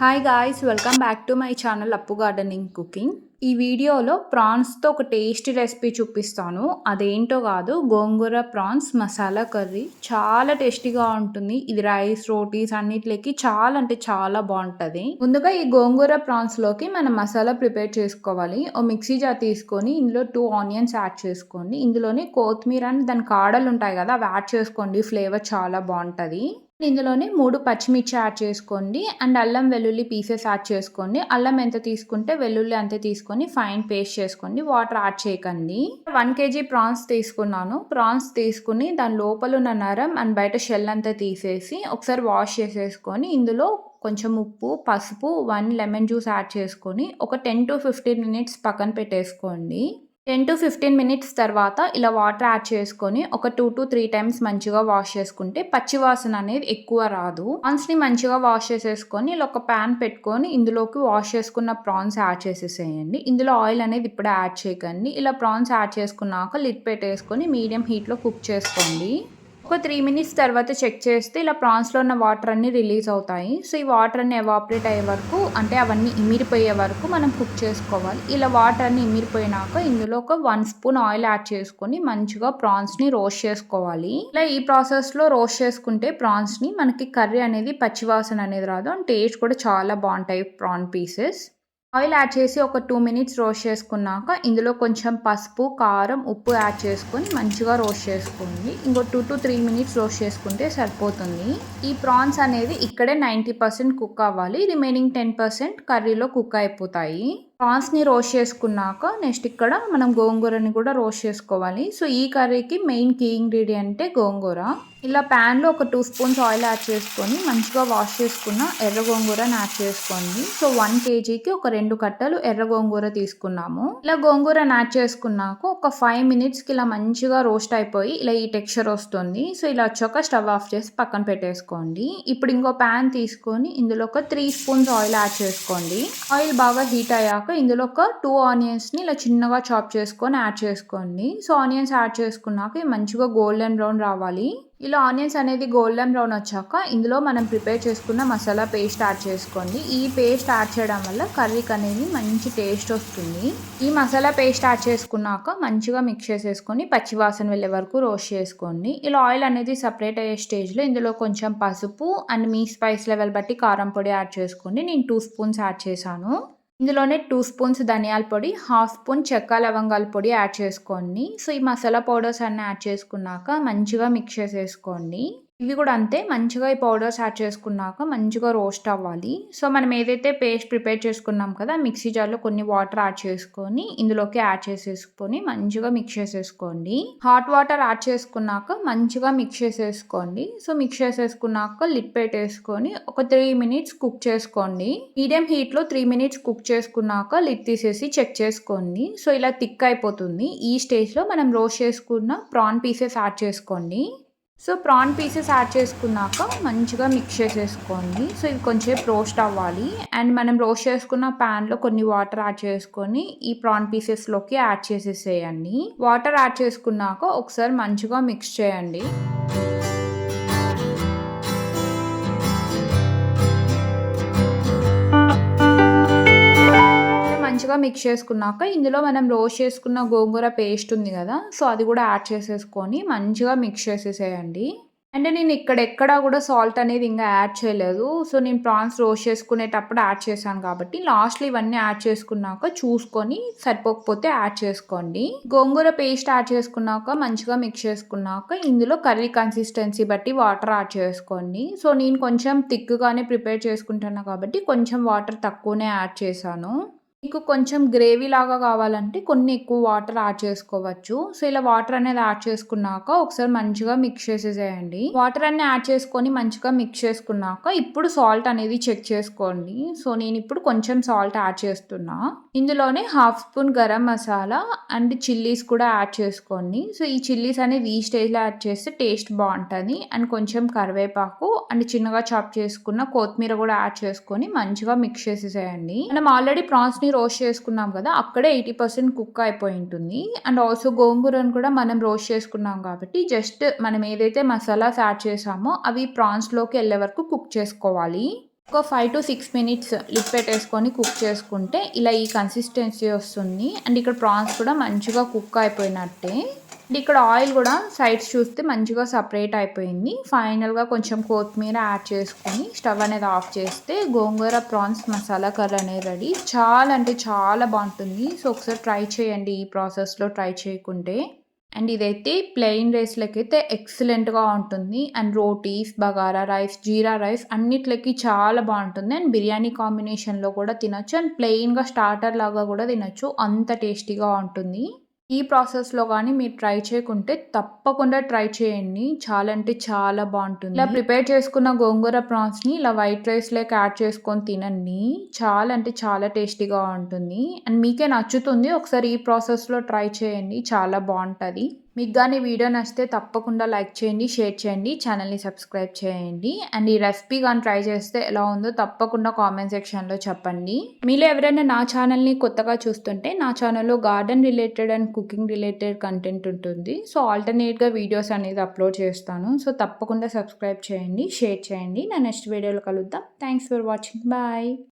Hi guys welcome back to my channel Appu gardening cooking ఈ వీడియోలో ప్రాన్స్తో ఒక tasty recipe చూపిస్తాను. అదేంటో కాదు గోంగూర ప్రాన్స్ మసాలా కర్రీ. చాలా టేస్టీగా ఉంటుంది. ఇది రైస్ రోటీస్ అన్నిటికి చాలా అంటే చాలా బాగుంటుంది. ముందుగా ఈ గోంగూర ప్రాన్స్లోకి మనం మసాలా ప్రిపేర్ చేసుకోవాలి. ఓ మిక్సీ జార్ తీసుకొని ఇందులో టూ ఆనియన్స్ యాడ్ చేసుకోండి. ఇందులోనే కొత్తిమీర అని దాని కాడలు ఉంటాయి కదా అవి యాడ్ చేసుకోండి. ఫ్లేవర్ చాలా బాగుంటుంది. ఇందులోనే మూడు పచ్చిమిర్చి యాడ్ చేసుకోండి. అండ్ అల్లం వెల్లుల్లి పీసెస్ యాడ్ చేసుకోండి. అల్లం ఎంత తీసుకుంటే వెల్లుల్లి అంతే తీసుకొని ఫైన్ పేస్ట్ చేసుకోండి. వాటర్ యాడ్ చేయకండి. వన్ కేజీ ప్రాన్స్ తీసుకున్నాను. ప్రాన్స్ తీసుకుని దాని లోపల ఉన్న నరం అండ్ బయట షెల్ అంతా తీసేసి ఒకసారి వాష్ చేసేసుకొని ఇందులో కొంచెం ఉప్పు పసుపు వన్ లెమన్ జ్యూస్ యాడ్ చేసుకొని ఒక టెన్ టు ఫిఫ్టీన్ మినిట్స్ పక్కన పెట్టేసుకోండి. టెన్ టు ఫిఫ్టీన్ మినిట్స్ తర్వాత ఇలా వాటర్ యాడ్ చేసుకొని ఒక టూ టు త్రీ టైమ్స్ మంచిగా వాష్ చేసుకుంటే పచ్చి వాసన అనేది ఎక్కువ రాదు. ప్రాన్స్ని మంచిగా వాష్ చేసేసుకొని ఇలా ఒక ప్యాన్ పెట్టుకొని ఇందులోకి వాష్ చేసుకున్న ప్రాన్స్ యాడ్ చేసేసేయండి. ఇందులో ఆయిల్ అనేది ఇప్పుడే యాడ్ చేయకండి. ఇలా ప్రాన్స్ యాడ్ చేసుకున్నాక లిడ్ పెట్టేసుకొని మీడియం హీట్లో కుక్ చేసుకోండి. ఒక త్రీ మినిట్స్ తర్వాత చెక్ చేస్తే ఇలా ప్రాన్స్లో ఉన్న వాటర్ అన్నీ రిలీజ్ అవుతాయి. సో ఈ వాటర్ అన్ని ఎవాపరేట్ అయ్యే వరకు అంటే అవన్నీ ఇమిరిపోయే వరకు మనం కుక్ చేసుకోవాలి. ఇలా వాటర్ అన్ని ఇమిరిపోయినాక ఇందులో ఒక వన్ స్పూన్ ఆయిల్ యాడ్ చేసుకొని మంచిగా ప్రాన్స్ని రోస్ట్ చేసుకోవాలి. ఇలా ఈ ప్రాసెస్లో రోస్ట్ చేసుకుంటే ప్రాన్స్ని మనకి కర్రీ అనేది పచ్చివాసన అనేది రాదు. అండ్ టేస్ట్ కూడా చాలా బాగుంటాయి ప్రాన్ పీసెస్. ఆయిల్ యాడ్ చేసి ఒక టూ మినిట్స్ రోస్ట్ చేసుకున్నాక ఇందులో కొంచెం పసుపు కారం ఉప్పు యాడ్ చేసుకొని మంచిగా రోస్ట్ చేసుకోండి. ఇంకో two to three minutes roast చేసుకుంటే సరిపోతుంది. ఈ ప్రాన్స్ అనేది ఇక్కడే నైంటీ పర్సెంట్ కుక్ అవ్వాలి. రిమైనింగ్ టెన్ పర్సెంట్ కర్రీలో కుక్ అయిపోతాయి. ప్రాన్స్ని రోస్ట్ చేసుకున్నాక నెక్స్ట్ ఇక్కడ మనం గోంగూరని కూడా రోస్ట్ చేసుకోవాలి. సో ఈ కర్రీకి మెయిన్ కీ ఇంగ్రీడియంటే గోంగూర. ఇలా ప్యాన్లో ఒక టూ స్పూన్స్ ఆయిల్ యాడ్ చేసుకొని మంచిగా వాష్ చేసుకున్న ఎర్ర గోంగూరని యాడ్ చేసుకోండి. సో వన్ కేజీకి ఒక రెండు కట్టలు ఎర్ర గోంగూర తీసుకున్నాము. ఇలా గోంగూరని యాడ్ చేసుకున్నాక ఒక ఫైవ్ మినిట్స్కి ఇలా మంచిగా రోస్ట్ అయిపోయి ఇలా ఈ టెక్స్చర్ వస్తుంది. సో ఇలా వచ్చాక స్టవ్ ఆఫ్ చేసి పక్కన పెట్టేసుకోండి. ఇప్పుడు ఇంకో ప్యాన్ తీసుకొని ఇందులో ఒక త్రీ స్పూన్స్ ఆయిల్ యాడ్ చేసుకోండి. ఆయిల్ బాగా హీట్ అయ్యాక ఇందులో ఒక టూ ఆనియన్స్ని ఇలా చిన్నగా చాప్ చేసుకొని యాడ్ చేసుకోండి. సో ఆనియన్స్ యాడ్ చేసుకున్నాక మంచిగా గోల్డెన్ బ్రౌన్ రావాలి. ఇలా ఆనియన్స్ అనేది గోల్డెన్ బ్రౌన్ వచ్చాక ఇందులో మనం ప్రిపేర్ చేసుకున్న మసాలా పేస్ట్ యాడ్ చేసుకోండి. ఈ పేస్ట్ యాడ్ చేయడం వల్ల కర్రీకి అనేది మంచి టేస్ట్ వస్తుంది. ఈ మసాలా పేస్ట్ యాడ్ చేసుకున్నాక మంచిగా మిక్స్ చేసేసుకొని పచ్చివాసన వెళ్ళే వరకు రోస్ట్ చేసుకోండి. ఇలా ఆయిల్ అనేది సపరేట్ అయ్యే స్టేజ్లో ఇందులో కొంచెం పసుపు అండ్ మీ స్పైస్ లెవెల్ బట్టి కారం పొడి యాడ్ చేసుకోండి. నేను టూ స్పూన్స్ యాడ్ చేశాను. ఇందులోనే టూ స్పూన్స్ ధనియాల పొడి హాఫ్ స్పూన్ చెక్క లవంగాల పొడి యాడ్ చేసుకోండి. సో ఈ మసాలా పౌడర్స్ అన్నీ యాడ్ చేసుకున్నాక మంచిగా మిక్స్ చేసేసుకోండి. ఇవి కూడా అంతే. మంచిగా ఈ పౌడర్స్ యాడ్ చేసుకున్నాక మంచిగా రోస్ట్ అవ్వాలి. సో మనం ఏదైతే పేస్ట్ ప్రిపేర్ చేసుకున్నాం కదా మిక్సీ జార్లో కొన్ని వాటర్ యాడ్ చేసుకొని ఇందులోకి యాడ్ చేసేసుకొని మంచిగా మిక్స్ చేసేసుకోండి. హాట్ వాటర్ యాడ్ చేసుకున్నాక మంచిగా మిక్స్ చేసేసుకోండి. సో మిక్స్ చేసేసుకున్నాక లిడ్ పెట్టేసుకొని ఒక త్రీ మినిట్స్ కుక్ చేసుకోండి. మీడియం హీట్లో త్రీ మినిట్స్ కుక్ చేసుకున్నాక లిడ్ తీసేసి చెక్ చేసుకోండి. సో ఇలా థిక్ అయిపోతుంది. ఈ స్టేజ్లో మనం రోస్ట్ చేసుకున్న ప్రాన్ పీసెస్ యాడ్ చేసుకోండి. సో ప్రాన్ పీసెస్ యాడ్ చేసుకున్నాక మంచిగా మిక్స్ చేసేసుకోండి. సో ఇది కొంచెం రోస్ట్ అవ్వాలి. అండ్ మనం రోస్ట్ చేసుకున్న ప్యాన్లో కొన్ని వాటర్ యాడ్ చేసుకొని ఈ ప్రాన్ పీసెస్లోకి యాడ్ చేసేసేయండి. వాటర్ యాడ్ చేసుకున్నాక ఒకసారి మంచిగా మిక్స్ చేయండి. మంచిగా మిక్స్ చేసుకున్నాక ఇందులో మనం రోస్ట్ చేసుకున్న గోంగూర పేస్ట్ ఉంది కదా సో అది కూడా యాడ్ చేసేసుకొని మంచిగా మిక్స్ చేసేసేయండి. అంటే నేను ఇక్కడ ఎక్కడా కూడా సాల్ట్ అనేది ఇంకా యాడ్ చేయలేదు. సో నేను ప్రాన్స్ రోస్ట్ చేసుకునేటప్పుడు యాడ్ చేశాను కాబట్టి లాస్ట్లో ఇవన్నీ యాడ్ చేసుకున్నాక చూసుకొని సరిపోకపోతే యాడ్ చేసుకోండి. గోంగూర పేస్ట్ యాడ్ చేసుకున్నాక మంచిగా మిక్స్ చేసుకున్నాక ఇందులో కర్రీ కన్సిస్టెన్సీ బట్టి వాటర్ యాడ్ చేసుకోండి. సో నేను కొంచెం థిక్గానే ప్రిపేర్ చేసుకుంటున్నా కాబట్టి కొంచెం వాటర్ తక్కువనే యాడ్ చేశాను. మీకు కొంచెం గ్రేవీ లాగా కావాలంటే కొన్ని ఎక్కువ వాటర్ యాడ్ చేసుకోవచ్చు. సో ఇలా వాటర్ అనేది యాడ్ చేసుకున్నాక ఒకసారి మంచిగా మిక్స్ చేసేసేయండి. వాటర్ అన్ని యాడ్ చేసుకొని మంచిగా మిక్స్ చేసుకున్నాక ఇప్పుడు సాల్ట్ అనేది చెక్ చేసుకోండి. సో నేను ఇప్పుడు కొంచెం సాల్ట్ యాడ్ చేస్తున్నా. ఇందులోనే half spoon garam masala and chillies కూడా యాడ్ చేసుకోండి. సో ఈ చిల్లీస్ అనేది ఈ స్టేజ్లో యాడ్ చేస్తే టేస్ట్ బాగుంటుంది. అండ్ కొంచెం కరివేపాకు అండ్ చిన్నగా చాప్ చేసుకున్న కొత్తిమీర కూడా యాడ్ చేసుకొని మంచిగా మిక్స్ చేసేసేయండి. మనం ఆల్రెడీ ప్రాన్స్ని రోస్ట్ చేసుకున్నాం కదా అక్కడే ఎయిటీ పర్సెంట్ కుక్ అయిపోయి ఉంటుంది అండ్ ఆల్సో గోంగూరను కూడా మనం రోస్ట్ చేసుకున్నాం కాబట్టి జస్ట్ మనం ఏదైతే మసాలాస్ యాడ్ చేసామో అవి ప్రాన్స్లోకి వెళ్ళే వరకు కుక్ చేసుకోవాలి. ఒక five to six minutes lid పెట్టేసుకొని కుక్ చేసుకుంటే ఇలా ఈ కన్సిస్టెన్సీ వస్తుంది. అండ్ ఇక్కడ ప్రాన్స్ కూడా మంచిగా కుక్ అయిపోయినట్టే. ఇక్కడ ఆయిల్ కూడా సైడ్స్ చూస్తే మంచిగా సపరేట్ అయిపోయింది ఫైనల్గా కొంచెం కొత్తిమీర యాడ్ చేసుకొని స్టవ్ అనేది ఆఫ్ చేస్తే గోంగూర ప్రాన్స్ మసాలా కర్రీ అనేది రెడీ చాలా అంటే చాలా బాగుంటుంది సో ఒకసారి ట్రై చేయండి ఈ ప్రాసెస్లో ట్రై చేయకుంటే అండ్ ఇదైతే ప్లెయిన్ రైస్‌లకైతే ఎక్సలెంట్‌గా ఉంటుంది. And rotis, bagara rice, jeera rice అన్నిట్లకి చాలా బాగుంటుంది. అండ్ బిర్యానీ కాంబినేషన్‌లో కూడా తినొచ్చు. అండ్ ప్లెయిన్‌గా స్టార్టర్ లాగా కూడా తినొచ్చు. అంత టేస్టీగా ఉంటుంది. ఈ ప్రాసెస్‌లో కానీ మీరు ట్రై చేయకుంటే తప్పకుండా ట్రై చేయండి. చాలా అంటే చాలా బాగుంటుంది. ఇలా ప్రిపేర్ చేసుకున్న గోంగూర ప్రాన్స్‌ని ఇలా వైట్ రైస్‌లోకి యాడ్ చేసుకొని తినండి. చాలా అంటే చాలా టేస్టీగా ఉంటుంది. అండ్ మీకే నచ్చుతుంది. ఒకసారి ఈ ప్రాసెస్‌లో ట్రై చేయండి. చాలా బాగుంటుంది మీకు కానీ వీడియో నచ్చితే తప్పకుండా లైక్ చేయండి షేర్ చేయండి ఛానల్ని సబ్స్క్రైబ్ చేయండి. అండ్ ఈ రెసిపీ కానీ ట్రై చేస్తే ఎలా ఉందో తప్పకుండా కామెంట్ సెక్షన్లో చెప్పండి. మీలో ఎవరైనా నా ఛానల్ని కొత్తగా చూస్తుంటే నా ఛానల్లో garden related and cooking related content ఉంటుంది. సో ఆల్టర్నేట్గా వీడియోస్ అనేది అప్లోడ్ చేస్తాను. సో తప్పకుండా సబ్స్క్రైబ్ చేయండి షేర్ చేయండి. నా నెక్స్ట్ వీడియోలో కలుద్దాం. Thanks for watching. బాయ్.